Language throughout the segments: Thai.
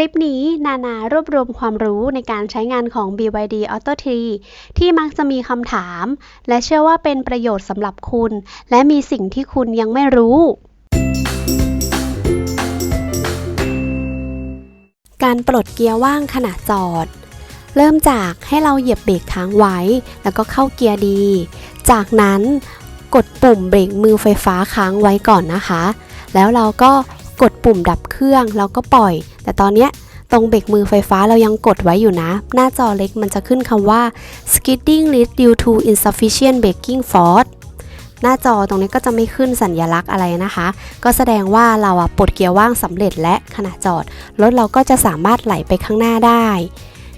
ลิปนี้นานารวบรวมความรู้ในการใช้งานของ BYD Auto 3ที่มักจะมีคำถาม และเชื่อว่าเป็นประโยชน์สำหรับคุณ และมีสิ่งที่คุณยังไม่รู้ การปลดเกียร์ว่างขณะจอด เริ่มจากให้เราเหยียบเบรกค้างไว้ แล้วก็เข้าเกียร์ดี จากนั้นกดปุ่มเบรกมือไฟฟ้าค้างไว้ก่อนนะคะ แล้วเราก็ กดปุ่มดับเครื่องแล้วก็ปล่อย แต่ตอนเนี้ยตรงเบรกมือไฟฟ้าเรายังกดไว้อยู่นะ หน้าจอเล็กมันจะขึ้นคำว่า skidding list due to insufficient braking force หน้าจอตรงนี้ก็จะไม่ขึ้นสัญญลักษณ์อะไรนะคะ ก็แสดงว่าเราปลดเกียร์ว่างสำเร็จและขณะจอดรถเราก็จะสามารถไหลไปข้างหน้าได้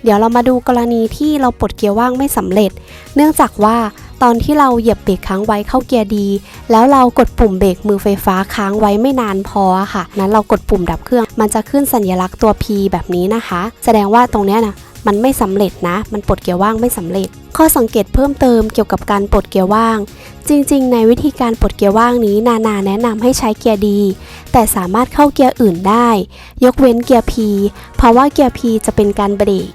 เดี๋ยวเรามาดูกรณีที่เราปลดเกียร์ว่างไม่สำเร็จ เนื่องจากว่าตอนที่เราเหยียบเบรกค้างไว้เข้าเกียร์ดี แล้วเรากดปุ่มเบรกมือไฟฟ้าค้างไว้ไม่นานพอค่ะ นั้นเรากดปุ่มดับเครื่อง มันจะขึ้นสัญลักษณ์ตัว P แบบนี้นะคะ แสดงว่าตรงเนี้ยนะมันไม่สำเร็จนะ มันปลดเกียร์ว่างไม่สำเร็จ ข้อสังเกตเพิ่มเติมเกี่ยวกับการปลดเกียร์ว่าง จริง ๆ ในวิธีการปลดเกียร์ว่างนี้ นานาแนะนำให้ใช้เกียร์ดี แต่สามารถเข้าเกียร์อื่นได้ ยกเว้นเกียร์ P เพราะว่าเกียร์ P จะเป็นการเบรก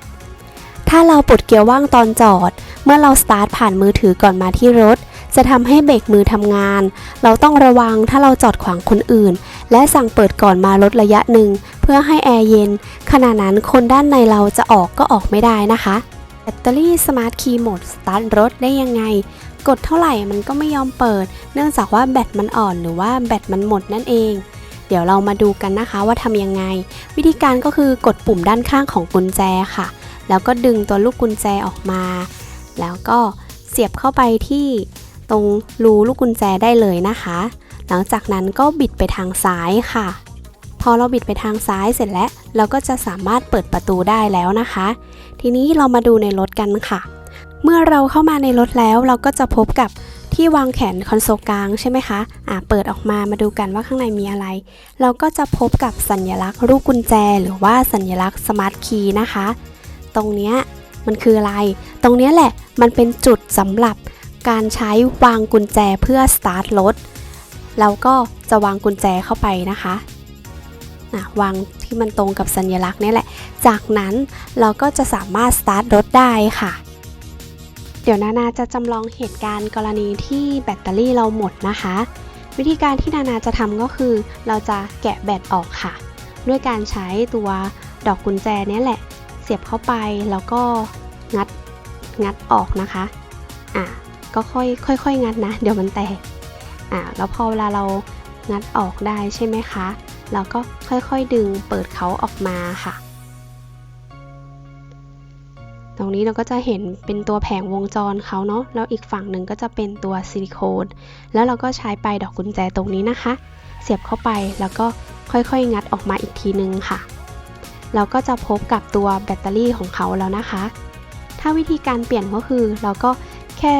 ถ้าเราปลดเกียร์ว่างตอนจอด เมื่อเราสตาร์ทผ่านมือถือก่อนมาที่รถ จะทำให้เบรกมือทำงาน เราต้องระวังถ้าเราจอดขวางคนอื่น และสั่งเปิดก่อนมาลดระยะหนึ่ง เพื่อให้แอร์เย็น ขณะนั้นคนด้านในเราจะออกก็ออกไม่ได้นะคะแบตเตอรี่สมาร์ทคีย์โหมดสตาร์ทรถได้ยังไง กดเท่าไหร่มันก็ไม่ยอมเปิด เนื่องจากว่าแบตมันอ่อนหรือว่าแบตมันหมดนั่นเองเดี๋ยวเรามาดูกันนะคะว่าทำยังไง วิธีการก็คือกดปุ่มด้านข้างของกุญแจค่ะ แล้วก็ดึงตัวลูกกุญแจออกมา แล้วก็เสียบเข้าไปที่ตรงรูลูกกุญแจได้เลยนะคะ หลังจากนั้นก็บิดไปทางซ้ายค่ะ พอเราบิดไปทางซ้ายเสร็จแล้ว เราก็จะสามารถเปิดประตูได้แล้วนะคะ ทีนี้เรามาดูในรถกันค่ะ เมื่อเราเข้ามาในรถแล้วเราก็จะพบกับที่วางแขนคอนโซลกลางใช่ไหมคะอ่าเปิดออกมามาดูกันว่าข้างในมีอะไร เราก็จะพบกับสัญลักษณ์รูปกุญแจ หรือว่าสัญลักษณ์สมาร์ทคีย์นะคะ ตรงนี้มันคืออะไร ตรงนี้แหละมันเป็นจุดสำหรับการใช้วางกุญแจเพื่อสตาร์ทรถเราก็จะวางกุญแจเข้าไปนะคะนะวางที่มันตรงกับสัญลักษณ์นี่แหละ จากนั้นเราก็จะสามารถสตาร์ทรถได้ค่ะ เดี๋ยวนานาจะจำลองเหตุการณ์กรณีที่แบตเตอรี่เราหมดนะคะ วิธีการที่นานาจะทำก็คือ เราจะแกะแบตออกค่ะ ด้วยการใช้ตัวดอกกุญแจนี้แหละ เสียบเข้าไปแล้วก็งัดงัดออกนะคะ อะก็ค่อยค่อยค่อยงัดนะ เดี๋ยวมันแตก อะแล้วพอเวลาเรางัดออกได้ใช่ไหมคะ เราก็ค่อยๆดึงเปิดเขาออกมาค่ะ ตรงนี้เราก็จะเห็นเป็นตัวแผงวงจรเขาเนาะ แล้วอีกฝั่งหนึ่งก็จะเป็นตัวซิลิโคน แล้วเราก็ใช้ปลายดอกกุญแจตรงนี้นะคะ เสียบเข้าไปแล้วก็ค่อยๆ งัดออกมาอีกทีนึงค่ะ เราก็จะพบกับตัวแบตเตอรี่ของเขาแล้วนะคะ ถ้าวิธีการเปลี่ยนก็คือเราก็แค่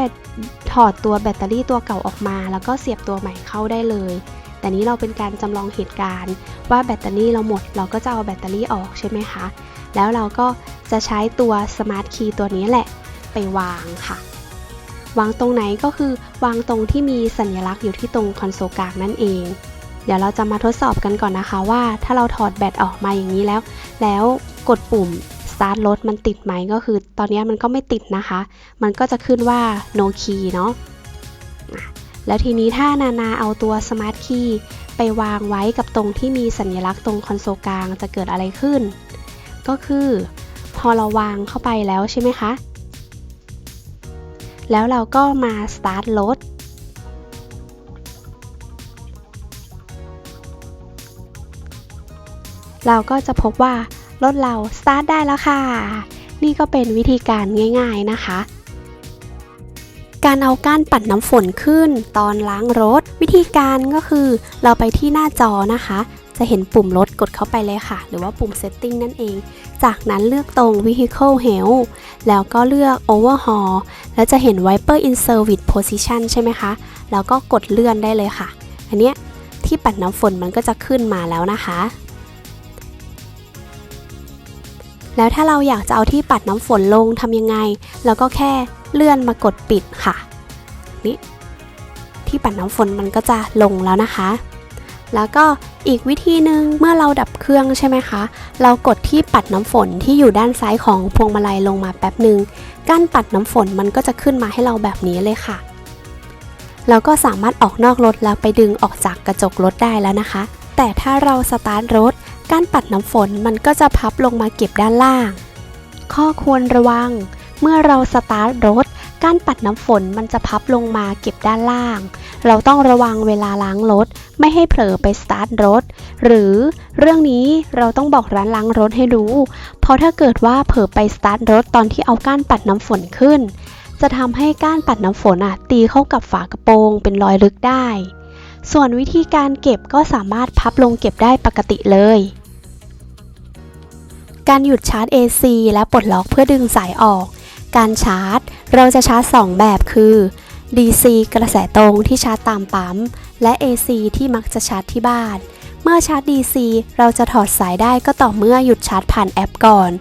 ถอดตัวแบตเตอรี่ตัวเก่าออกมา แล้วก็เสียบตัวใหม่เข้าได้เลย แต่นี้เราเป็นการจำลองเหตุการณ์ ว่าแบตเตอรี่เราหมด เราก็จะเอาแบตเตอรี่ออกใช่ไหมคะ แล้วเราก็จะใช้ตัวสมาร์ทคีย์ตัวนี้แหละไปวางค่ะ วางตรงไหนก็คือวางตรงที่มีสัญลักษณ์อยู่ที่ตรงคอนโซลกลางนั่นเอง เดี๋ยวเราจะมาทดสอบกันก่อนนะคะว่าถ้าเราถอดแบตออกมาอย่างนี้แล้ว แล้วกดปุ่ม start รถมันติดไหมก็คือ ตอนนี้มันก็ไม่ติดนะคะ มันก็จะขึ้นว่า no key เนาะอะแล้วทีนี้ถ้านานาเอาตัว smart key ไปวางไว้กับตรงที่มีสัญลักษณ์ตรงคอนโซลกลางจะเกิดอะไรขึ้น ก็คือพอเราวางเข้าไปแล้วใช่ไหมคะ แล้วเราก็มา start รถ เราก็จะพบว่ารถเราสตาร์ทได้แล้วค่ะ นี่ก็เป็นวิธีการง่ายๆนะคะ การเอาก้านปัดน้ำฝนขึ้นตอนล้างรถ วิธีการก็คือเราไปที่หน้าจอนะคะ จะเห็นปุ่มรถกดเข้าไปเลยค่ะ หรือว่าปุ่ม setting นั่นเอง จากนั้นเลือกตรง vehicle health แล้วก็เลือก overhaul แล้วจะเห็น wiper in service position ใช่ไหมคะ แล้วก็กดเลื่อนได้เลยค่ะ อันเนี้ยที่ปัดน้ำฝนมันก็จะขึ้นมาแล้วนะคะ แล้วถ้าเราอยากจะเอาที่ปัดน้ำฝนลงทำยังไงเราก็แค่เลื่อนมากดปิดค่ะ นี่ที่ปัดน้ำฝนมันก็จะลงแล้วนะคะ แล้วก็อีกวิธีหนึ่งเมื่อเราดับเครื่องใช่ไหมคะ เรากดที่ปัดน้ำฝนที่อยู่ด้านซ้ายของพวงมาลัยลงมาแป๊บหนึ่งก้านปัดน้ำฝนมันก็จะขึ้นมาให้เราแบบนี้เลยค่ะเราก็สามารถออกนอกรถแล้วไปดึงออกจากกระจกรถได้แล้วนะคะ แต่ถ้าเราสตาร์ทรถก้านปัดน้ำฝนมันก็จะพับลงมาเก็บด้านล่าง ข้อควรระวัง เมื่อเราสตาร์ทรถก้านปัดน้ำฝนมันจะพับลงมาเก็บด้านล่าง เราต้องระวังเวลาล้างรถ ไม่ให้เผลอไปสตาร์ทรถ หรือเรื่องนี้เราต้องบอกร้านล้างรถให้รู้ เพราะถ้าเกิดว่าเผลอไปสตาร์ทรถตอนที่เอาก้านปัดน้ำฝนขึ้น จะทำให้ก้านปัดน้ำฝนอะตีเข้ากับฝากระโปรงเป็นรอยลึกได้ ส่วนวิธีการเก็บก็สามารถพับลงเก็บได้ปกติเลย การหยุดชาร์จ AC และปลดล็อกเพื่อดึงสายออก การชาร์จ เราจะชาร์จ 2 แบบคือ DC กระแสตรงที่ชาร์จตามปั๊ม และ AC ที่มักจะชาร์จที่บ้าน เมื่อชาร์จ DC เราจะถอดสายได้ก็ต่อเมื่อหยุดชาร์จผ่านแอปก่อน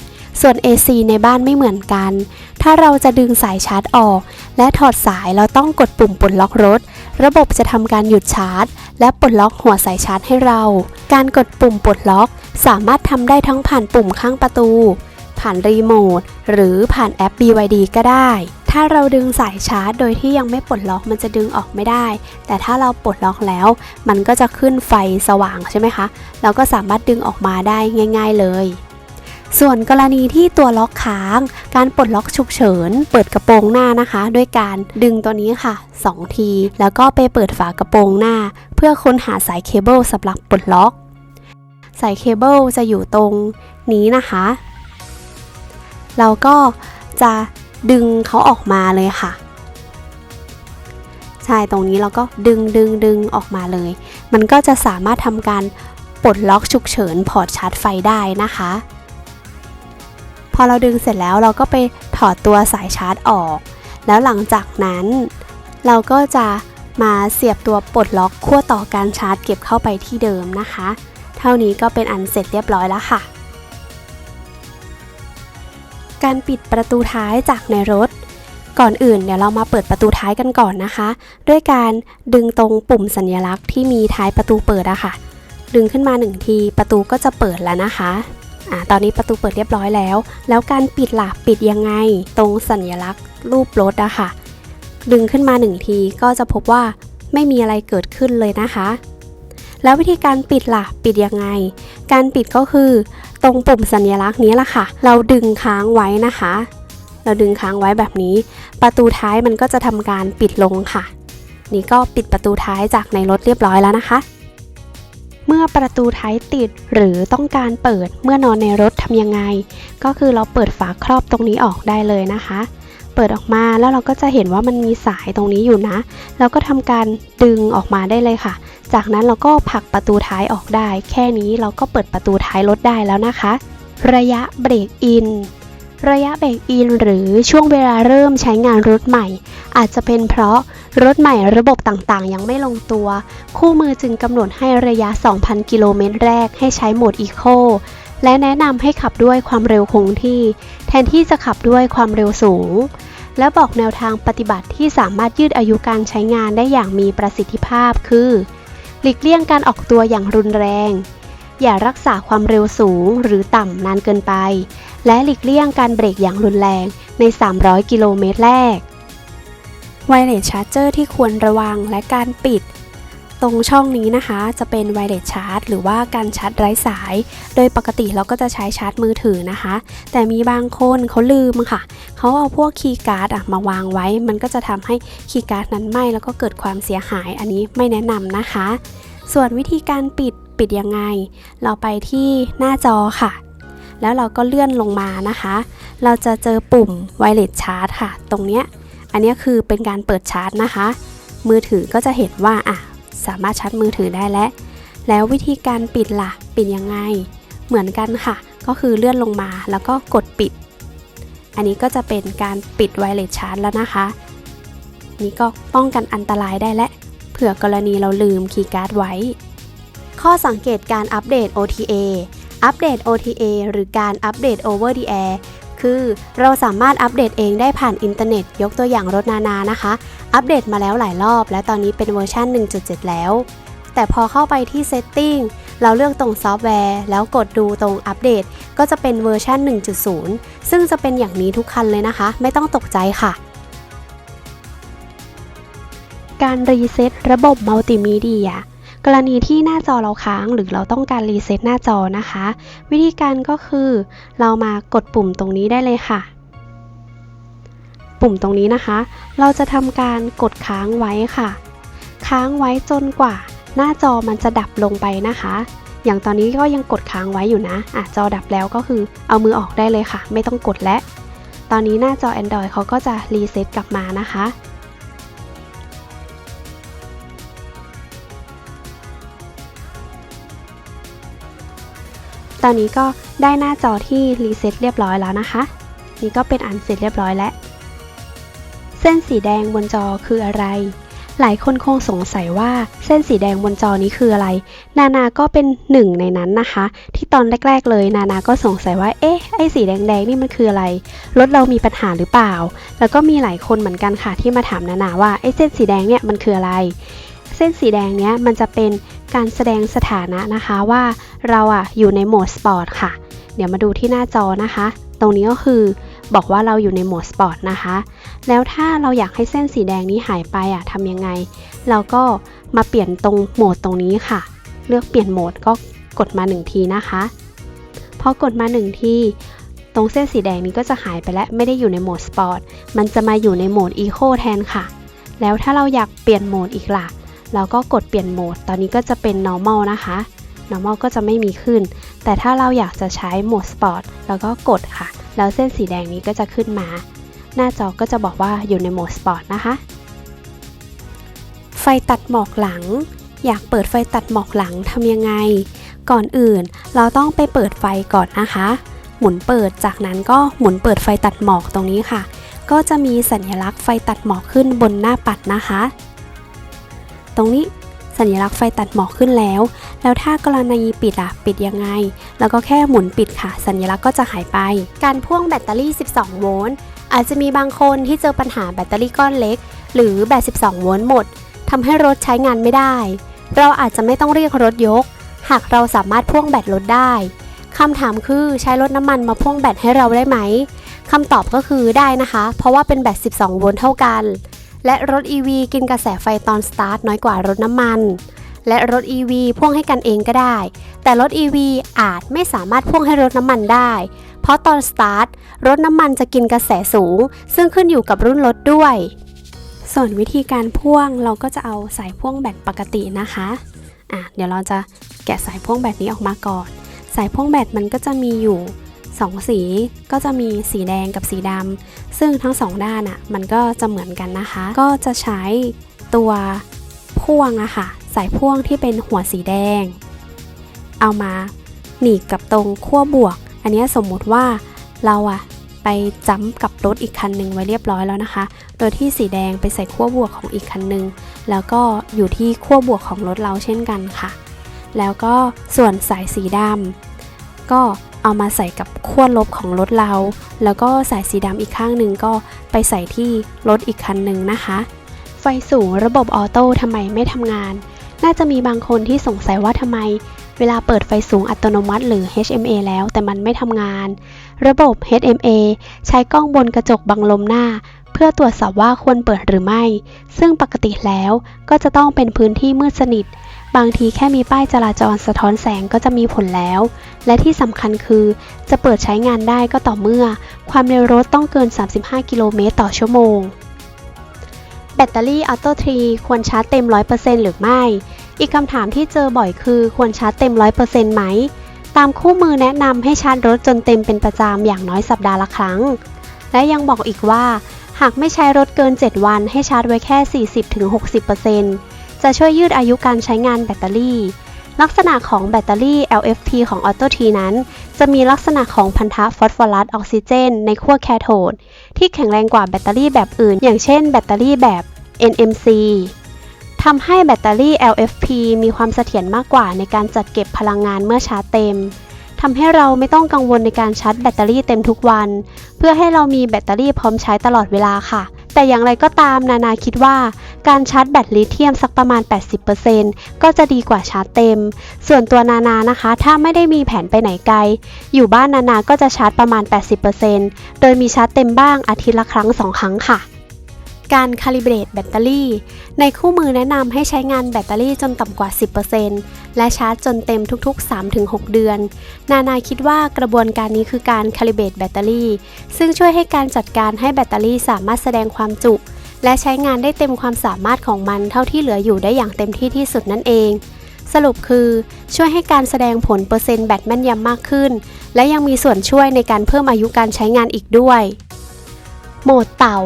ส่วน AC ในบ้านไม่เหมือนกัน ถ้าเราจะดึงสายชาร์จออก และถอดสายเราต้องกดปุ่มปลดล็อกรถ ระบบจะทำการหยุดชาร์จ และปลดล็อกหัวสายชาร์จให้เรา การกดปุ่มปลดล็อก สามารถทำได้ทั้งผ่านปุ่มข้างประตู ผ่านรีโมท หรือผ่านแอป BYD ก็ได้ ถ้าเราดึงสายชาร์จ โดยที่ยังไม่ปลดล็อกมันจะดึงออกไม่ได้ แต่ถ้าเราปลดล็อกแล้ว มันก็จะขึ้นไฟสว่างใช่ไหมคะ เราก็สามารถดึงออกมาได้ง่าย ๆเลย ส่วนกรณีที่ตัวล็อกค้าง การปลดล็อกฉุกเฉิน เปิดกระโปรงหน้านะคะ ด้วยการดึงตัวนี้ค่ะ 2 ที แล้วก็ไปเปิดฝากระโปรงหน้า เพื่อค้นหาสายเคเบิลสำหรับปลดล็อก สายเคเบิลจะอยู่ตรงนี้นะคะ เราก็จะดึงเขาออกมาเลยค่ะ ใช่ตรงนี้เราก็ดึงดึงดึงออกมาเลย มันก็จะสามารถทำการปลดล็อกฉุกเฉินพอร์ตชาร์จไฟได้นะคะ พอเราดึงเสร็จแล้วเราก็ไปถอดตัวสายชาร์จออก แล้วหลังจากนั้น เราก็จะมาเสียบตัวปลดล็อกขั้วต่อการชาร์จเก็บเข้าไปที่เดิมนะคะ เท่านี้ก็เป็นอันเสร็จเรียบร้อยแล้วค่ะ การปิดประตูท้ายจากในรถ ก่อนอื่นเดี๋ยวเรามาเปิดประตูท้ายกันก่อนนะคะ ด้วยการดึงตรงปุ่มสัญลักษณ์ที่มีท้ายประตูเปิดอะค่ะ ดึงขึ้นมาหนึ่งทีประตูก็จะเปิดแล้วนะคะ อ่าตอนนี้ประตูเปิดเรียบร้อยแล้ว แล้วการปิดล่ะปิดยังไง ตรงสัญลักษณ์รูปรถอะค่ะ ดึงขึ้นมาหนึ่งทีก็จะพบว่าไม่มีอะไรเกิดขึ้นเลยนะคะ แล้ววิธีการปิดล่ะ ปิดยังไง การปิดก็คือ ตรงปุ่มสัญลักษณ์นี้แหละค่ะ เราดึงค้างไว้นะคะ เราดึงค้างไว้แบบนี้ ประตูท้ายมันก็จะทำการปิดลงค่ะ นี่ก็ปิดประตูท้ายจากในรถเรียบร้อยแล้วนะคะ เมื่อประตูท้ายติดหรือต้องการเปิดเมื่อนอนในรถทำยังไง ก็คือเราเปิดฝาครอบตรงนี้ออกได้เลยนะคะ เปิดออกมาแล้วเราก็จะเห็นว่ามันมีสายตรงนี้อยู่นะ เราก็ทำการดึงออกมาได้เลยค่ะ จากนั้นเราก็ผลักประตูท้ายออกได้ แค่นี้เราก็เปิดประตูท้ายรถได้แล้วนะคะ ระยะเบรกอิน ระยะเบรกอินหรือช่วงเวลาเริ่มใช้งานรถใหม่ อาจจะเป็นเพราะรถใหม่ระบบต่างๆ ยังไม่ลงตัว คู่มือจึงกำหนดให้ระยะ 2,000 กิโลเมตรแรกให้ใช้โหมดอีโคและแนะนำให้ขับด้วยความเร็วคงที่ แทนที่จะขับด้วยความเร็วสูง และบอกแนวทางปฏิบัติที่สามารถยืดอายุการใช้งานได้อย่างมีประสิทธิภาพคือ หลีกเลี่ยงการออกตัวอย่างรุนแรง อย่ารักษาความเร็วสูงหรือต่ำนานเกินไป และหลีกเลี่ยงการเบรกอย่างรุนแรงใน 300 กิโลเมตรแรก ไวเลสชาร์จเจอร์ที่ควรระวังและการปิด ตรงช่องนี้นะคะจะเป็นไวเลสชาร์จหรือว่าการชาร์จไร้สาย โดยปกติเราก็จะใช้ชาร์จมือถือนะคะ แต่มีบางคนเขาลืมค่ะ เขาเอาพวกคีย์การ์ดอะมาวางไว้ มันก็จะทำให้คีย์การ์ดนั้นไหม้แล้วก็เกิดความเสียหาย อันนี้ไม่แนะนำนะคะ ส่วนวิธีการปิด ปิดยังไง เราไปที่หน้าจอค่ะ แล้วเราก็เลื่อนลงมานะคะ เราจะเจอปุ่มไวเลสชาร์จค่ะ ตรงเนี้ย อันนี้คือเป็นการเปิดชาร์จนะคะ มือถือก็จะเห็นว่าอะสามารถชาร์จมือถือได้แล้ว แล้ววิธีการปิดล่ะ ปิดยังไง เหมือนกันค่ะ ก็คือเลื่อนลงมาแล้วก็กดปิด อันนี้ก็จะเป็นการปิดไวเลสชาร์จแล้วนะคะ นี่ก็ป้องกันอันตรายได้และเผื่อกรณีเราลืมคีย์การ์ดไว้ ข้อสังเกตการอัปเดต OTA อัปเดต OTA หรือการอัปเดต Over the Air คือเราสามารถอัปเดตเองได้ผ่านอินเทอร์เน็ต ยกตัวอย่างรถนานานะคะ อัปเดตมาแล้วหลายรอบ และตอนนี้เป็นเวอร์ชัน1.7 แล้ว แต่พอเข้าไปที่ Setting เราเลือกตรงซอฟต์แวร์ แล้วกดดูตรงอัปเดต ก็จะเป็นเวอร์ชัน1.0 ซึ่งจะเป็นอย่างนี้ทุกคันเลยนะคะ ไม่ต้องตกใจค่ะ การรีเซ็ตระบบมัลติมีเดีย กรณีที่หน้าจอเราค้างหรือเราต้องการรีเซ็ตหน้าจอนะคะ วิธีการก็คือ เรามากดปุ่มตรงนี้ได้เลยค่ะ ปุ่มตรงนี้นะคะ เราจะทำการกดค้างไว้ค่ะ ค้างไว้จนกว่า หน้าจอมันจะดับลงไปนะคะ อย่างตอนนี้ก็ยังกดค้างไว้อยู่นะอะจอดับแล้วก็คือเอามือออกได้เลยค่ะ ไม่ต้องกดแล้วตอนนี้หน้าจอ Android เขาก็จะรีเซ็ตกลับมานะคะ ตอนนี้ก็ได้หน้าจอที่รีเซ็ตเรียบร้อยแล้วนะคะ นี่ก็เป็นอันเสร็จเรียบร้อยแล้ว เส้นสีแดงบนจอคืออะไร หลายคนคงสงสัยว่าเส้นสีแดงบนจอนี้คืออะไร นานาก็เป็นหนึ่งในนั้นนะคะ ที่ตอนแรก ๆ เลย นานาก็สงสัยว่า เอ๊ะ ไอ้สีแดงๆนี่มันคืออะไร รถเรามีปัญหาหรือเปล่า แล้วก็มีหลายคนเหมือนกันค่ะที่มาถามนานาว่าไอ้เส้นสีแดงเนี่ยมันคืออะไรเส้นสีแดงเนี้ยมันจะเป็น การแสดงสถานะนะคะว่าเราอะอยู่ในโหมดสปอร์ตค่ะ เดี๋ยวมาดูที่หน้าจอนะคะ ตรงนี้ก็คือบอกว่าเราอยู่ในโหมดสปอร์ตนะคะ แล้วถ้าเราอยากให้เส้นสีแดงนี้หายไปอะทำยังไง เราก็มาเปลี่ยนตรงโหมดตรงนี้ค่ะ เลือกเปลี่ยนโหมดก็กดมา 1 ทีนะคะพอกดมา 1 ที ตรงเส้นสีแดงนี้ก็จะหายไปแล้วไม่ได้อยู่ในโหมดสปอร์ต มันจะมาอยู่ในโหมดอีโคแทนค่ะ แล้วถ้าเราอยากเปลี่ยนโหมดอีกล่ะ เราก็กดเปลี่ยนโหมด ตอนนี้ก็จะเป็น normal นะคะ normal ก็จะไม่มีขึ้น แต่ถ้าเราอยากจะใช้โหมด sport เราก็กดค่ะ แล้วเส้นสีแดงนี้ก็จะขึ้นมา หน้าจอก็จะบอกว่าอยู่ในโหมด sport นะคะ ไฟตัดหมอกหลัง อยากเปิดไฟตัดหมอกหลังทำยังไง ก่อนอื่นเราต้องไปเปิดไฟก่อนนะคะ หมุนเปิด จากนั้นก็หมุนเปิดไฟตัดหมอกตรงนี้ค่ะ ก็จะมีสัญลักษณ์ไฟตัดหมอกขึ้นบนหน้าปัดนะคะ ตรงนี้สัญลักษณ์ไฟตัดหมอกขึ้นแล้ว แล้วถ้ากรณีปิดอะปิดยังไง แล้วก็แค่หมุนปิดค่ะ สัญลักษณ์ก็จะหายไป การพ่วงแบตเตอรี่ 12 โวลต์ อาจจะมีบางคนที่เจอปัญหาแบตเตอรี่ก้อนเล็ก หรือแบต 12 โวลต์หมดทำให้รถใช้งานไม่ได้ เราอาจจะไม่ต้องเรียกรถยก หากเราสามารถพ่วงแบตรถได้คำถามคือใช้รถน้ำมันมาพ่วงแบตให้เราได้ไหมคำตอบก็คือได้นะคะ เพราะว่าเป็นแบต 12 โวลต์เท่ากัน และรถ EV กินกระแสไฟตอนสตาร์ทน้อยกว่ารถน้ำมัน และรถ EV พ่วงให้กันเองก็ได้ แต่รถ EV อาจไม่สามารถพ่วงให้รถน้ำมันได้ เพราะตอนสตาร์ทรถน้ำมันจะกินกระแสสูง ซึ่งขึ้นอยู่กับรุ่นรถด้วย ส่วนวิธีการพ่วงเราก็จะเอาสายพ่วงแบตปกตินะคะอะเดี๋ยวเราจะแกะสายพ่วงแบตนี้ออกมาก่อน สายพ่วงแบตมันก็จะมีอยู่ 2 สีก็จะมีสีแดงกับสีดำซึ่งทั้งสองด้านอะ่ะมันก็จะเหมือนกันนะคะ ก็จะใช้ตัวพ่วงอะค่ะสายพ่วงที่เป็นหัวสีแดง เอามาหนีบกับตรงขั้วบวก อันนี้สมมุติว่าเราอะไปจ้ำกับรถอีกคันหนึ่งไว้เรียบร้อยแล้วนะคะ โดยที่สีแดงไปใส่ขั้วบวกของอีกคันหนึ่งแล้วก็อยู่ที่ขั้วบวกของรถเราเช่นกันค่ะ แล้วก็ส่วนสายสีดำก็ เอามาใส่กับขั้วลบของรถเรา แล้วก็สายสีดำอีกข้างหนึ่งก็ไปใส่ที่รถอีกคันหนึ่งนะคะ ไฟสูงระบบออโต้ทำไมไม่ทำงาน น่าจะมีบางคนที่สงสัยว่าทำไม เวลาเปิดไฟสูงอัตโนมัติหรือ HMA แล้วแต่มันไม่ทำงาน ระบบ HMA ใช้กล้องบนกระจกบังลมหน้า เพื่อตรวจสอบว่าควรเปิดหรือไม่ ซึ่งปกติแล้วก็จะต้องเป็นพื้นที่มืดสนิท บางทีแค่มีป้ายจราจรสะท้อนแสงก็จะมีผลแล้ว และที่สำคัญคือจะเปิดใช้งานได้ก็ต่อเมื่อ ความเร็วรถต้องเกิน 35 กิโลเมตรต่อชั่วโมง แบตเตอรี่ Auto 3ควรชาร์จเต็ม 100%หรือไม่ อีกคำถามที่เจอบ่อยคือควรชาร์จเต็ม 100%ไหม ตามคู่มือแนะนำให้ชาร์จรถจนเต็มเป็นประจำอย่างน้อยสัปดาห์ละครั้ง และยังบอกอีกว่า หากไม่ใช้รถเกิน 7 วันให้ชาร์จไว้แค่ 40-60% จะช่วยยืดอายุการใช้งานแบตเตอรี่ ลักษณะของแบตเตอรี่ LFP ของ Auto T นั้น จะมีลักษณะของพันธะฟอสฟอรัสออกซิเจน ในขั้วแคโทดที่แข็งแรงกว่าแบตเตอรี่แบบอื่น อย่างเช่น แบตเตอรี่แบบ NMC ทำให้แบตเตอรี่ LFP มีความเสถียรมากกว่าในการจัดเก็บพลังงานเมื่อชาร์จเต็มทำให้เราไม่ต้องกังวลในการชาร์จแบตเตอรี่เต็มทุกวัน เพื่อให้เรามีแบตเตอรี่พร้อมใช้ตลอดเวลาค่ะ แต่อย่างไรก็ตามนานาคิดว่า การชาร์จแบตลิเธียมสักประมาณ 80%ก็จะดีกว่าชาร์จเต็ม ส่วนตัวนานานะคะ ถ้าไม่ได้มีแผนไปไหนไกล อยู่บ้านนานาก็จะชาร์จประมาณ 80%โดยมีชาร์จเต็มบ้างอาทิตย์ละครั้ง 2 ครั้งค่ะ การคาลิเบรตแบตเตอรี่ ในคู่มือแนะนำให้ใช้งานแบตเตอรี่จนต่ำกว่า 10%และชาร์จจนเต็มทุกๆ 3-6 เดือน นานาคิดว่ากระบวนการนี้คือการคาลิเบรตแบตเตอรี่ ซึ่งช่วยให้การจัดการให้แบตเตอรี่สามารถแสดงความจุ และใช้งานได้เต็มความสามารถของมันเท่าที่เหลืออยู่ได้อย่างเต็มที่ที่สุดนั่นเอง สรุปคือช่วยให้การแสดงผลเปอร์เซ็นต์แบตแม่นยำมากขึ้น และยังมีส่วนช่วยในการเพิ่มอายุการใช้งานอีกด้วย โหมดเต่า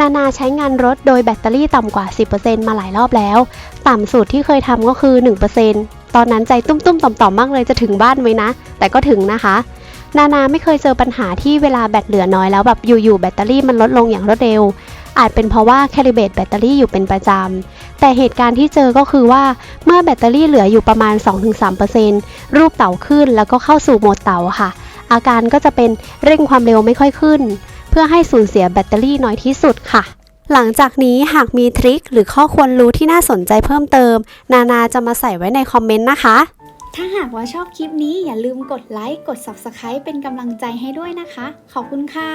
นานาใช้งานรถโดยแบตเตอรี่ต่ำกว่า 10%มาหลายรอบแล้ว ต่ำสุดที่เคยทำก็คือ 1%ตอนนั้นใจตุ้มๆ ต่อมๆ มากเลยจะถึงบ้านไหมนะ แต่ก็ถึงนะคะ นานาไม่เคยเจอปัญหาที่เวลาแบตเหลือน้อยแล้วแบบอยู่ๆแบตเตอรี่มันลดลงอย่างรวดเร็ว อาจเป็นเพราะว่าแคลิเบตแบตเตอรี่อยู่เป็นประจำ แต่เหตุการณ์ที่เจอก็คือว่าเมื่อแบตเตอรี่เหลืออยู่ประมาณ 2-3%รูปเต่าขึ้นแล้วก็เข้าสู่โหมดเต่าค่ะ อาการก็จะเป็นเร่งความเร็วไม่ค่อยขึ้น พื่อให้สูญเสียแบตเตอรี่น้อยที่สุดค่ะ หลังจากนี้หากมีทริคหรือข้อควรรู้ที่น่าสนใจเพิ่มเติม นานาจะมาใส่ไว้ในคอมเมนต์นะคะ ถ้าหากว่าชอบคลิปนี้อย่าลืมกดไลค์กด Subscribe เป็นกำลังใจให้ด้วยนะคะ ขอบคุณค่ะ